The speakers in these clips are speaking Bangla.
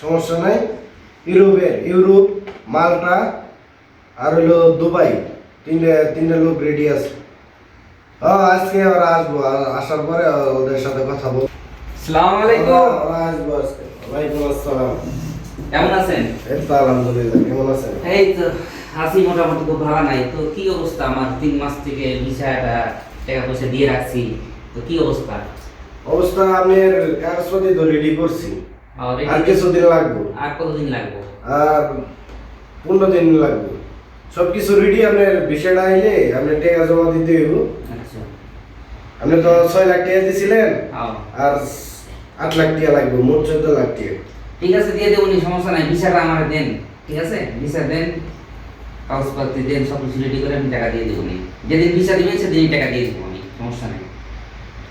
সমস্যা নাই। ইউরোপের ইউরোপ মাল্টা আর হলো দুবাই। তিনটে তিনটে লোক রেডি আছে। আজকে ওরা আসব। আসার পরে ওদের সাথে কথা বলব। সালাম আলাইকুম। আসব আজকে। ওয়ালাইকুম আসসালাম। কেমন আছেন? এই তো আলহামদুলিল্লাহ। কেমন আছেন? এই তো হাসি মোটামুটি খুব ভালো নাই। তো কি অবস্থা? আমার তিন মাস থেকে ভিসাটা টাকা পয়সা দিয়ে রাখছি। তো কি অবস্থা? অবস্থা আমি কাগজপত্র তো রেডি করছি। আর কিছুদিন লাগবে। আর কতদিন লাগবে? আর পনেরো দিন লাগবে। সব কিছু রেডি আপনার বিষয়টা আইলে আপনি টাকা জমা দিতে হইব। আচ্ছা। আপনি তো ছয় লাখ টাকা দিয়েছিলেন। আর আট লাখ টাকা লাগবে মোট চোদ্দ লাখ টাকা। ঠিক আছে দিয়ে দেবো সমস্যা নাই। ভিসাটা আমার দেন ঠিক আছে? ভিসা দেন কাগজপত্র দেন সব কিছু রেডি করে আমি টাকা দিয়ে দেবো যেদিন ভিসা দিবেন সেদিনই টাকা দিয়ে দেবো আমি সমস্যা নাই।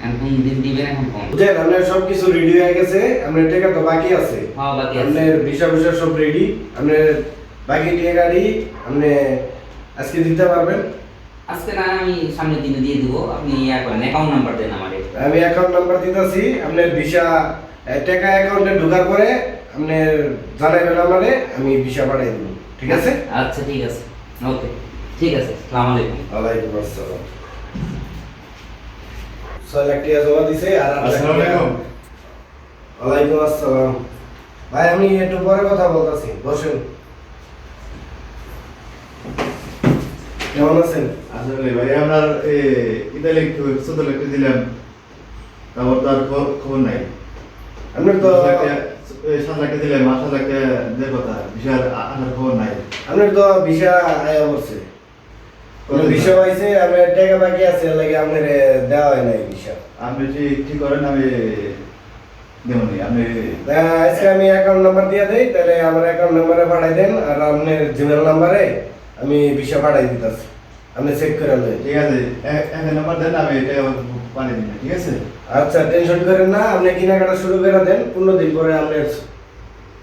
এখন কোন দিন দিবেন এখন কম। বুঝলেন আপনার সব কিছু রেডি হয়ে গেছে আপনার টাকা তো বাকি আছে। হ্যাঁ বাকি আছে। আপনার ভিসা ভিসা সব রেডি আপনার বাকি টাকা গাড়ি আপনি আজকে দিতে পারবেন। আজকে না আমি সামনের দিনে দিয়ে দিব আপনি ইয়া করেন অ্যাকাউন্ট নাম্বার দেন আমারে আমি অ্যাকাউন্ট নাম্বার দিতেছি আপনার ভিসা টাকা অ্যাকাউন্টে ঢোকার পরে আপনি জানাবেন আমারে আমি ভিসা পাঠাই দেবো। ঠিক আছে? আচ্ছা ঠিক আছে। ওকে ঠিক আছে সালাম আলাইকুম। ওয়ালাইকুম আসসালাম। ছয় লাখ টাকা জমা দিছে আর আসসালামু আলাইকুম। ওয়ালাইকুম আসসালাম। ভাই আমি একটু পরে কথা বলতেছি। বসেন। কেমন আছেন? আসলে ভাই আপনার ইতালি চোদ্দ লাখ দিলাম। তারপর তো আর খবর- নাই। আপনার তো সাত লাখ দিলাম আট সাত লাখ কথা। বিশাল আসার খবর নাই। আপনার তো ভিসা আয়া পড়ছে। কোনো ভিসা পাইছে আপনার টাকা বাকি আছে লাগে আপনার দেওয়া হয় নাই ভিসা আপনি ঠিক ঠিক করেন আমি দেবনি আপনি আজকে আমি অ্যাকাউন্ট নাম্বার দিয়ে দেই তাহলে আমার অ্যাকাউন্ট নাম্বারে পাঠাই দেন আর আপনার জিমেল নাম্বারে আমি ভিসা পাঠাই দিতেছি। আপনি চেক করে নেন ঠিক আছে এক নাম্বার দেন আমি টাকা পাঠিয়ে দিন ঠিক আছে? আচ্ছা টেনশন করেন না আপনি কেনাকাটা শুরু করে দেন পনেরো দিন পরে আপনি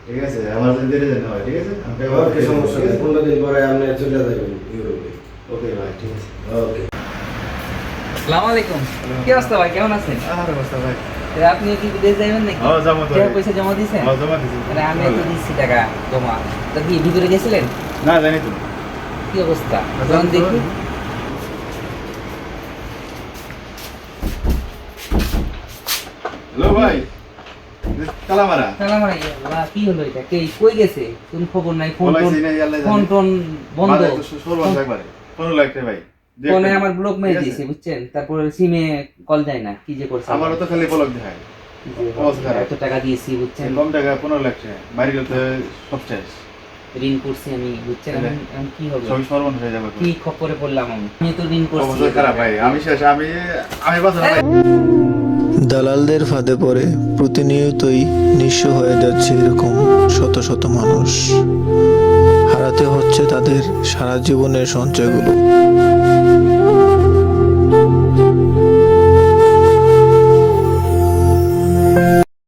ঠিক আছে আমার যদি দেরি দেন হয় ঠিক আছে? আমি ওকে সমস্যা নেই পনেরো দিন পরে আপনি চলে যাবেন ইউরোপে। ওকে ভাই ঠিক আছে। ওকে সালাম আলাইকুম। কি অবস্থা ভাই? কেমন আছেন? আর অবস্থা ভাই। আপনি কি বিদেশ যাবেন নাকি? হ্যাঁ, যাব তো। পয়সা জমা দিয়েছেন? হ্যাঁ, জমা দিছি। মানে আমি তো দিচ্ছি টাকা জমা। তো কি ভিতরে গেছিলেন? না জানি তো। কি অবস্থা? আচ্ছা, যখন দেখি। হ্যালো ভাই। কালামারা কি হলো এটা? কে কই গেছে? কোন খবর নাই? ফোন। ফোন বন্ধ। সর্বনাশ একবারে। লাখ টাকা ভাই। ফোনে আমার ব্লক মেরে দিয়েছে বুঝছেন? তারপরে সিমে কল যায় না কি যে করছে? আমারও তো খালি পলক দেখায়। এত টাকা দিয়েছি বুঝছেন? কম টাকা পনেরো লাখ টাকা বাড়ি গেলে তো সব শেষ। ঋণ করছি আমি বুঝছেন? এখন কি হবে? সবই সর্বনাশ হয়ে যাবে কি খপরে পড়লাম আমি? আমি তো ঋণ করছি। অবস্থা খারাপ ভাই। আমি শেষ। আমি আমি বাঁচা ভাই। দালালদের ফাঁদে পড়ে প্রতিনিয়তই নিঃস্ব হয়ে যাচ্ছে এরকম শত শত মানুষ। হারাতে হচ্ছে তাদের সারা জীবনের সঞ্চয়গুলো।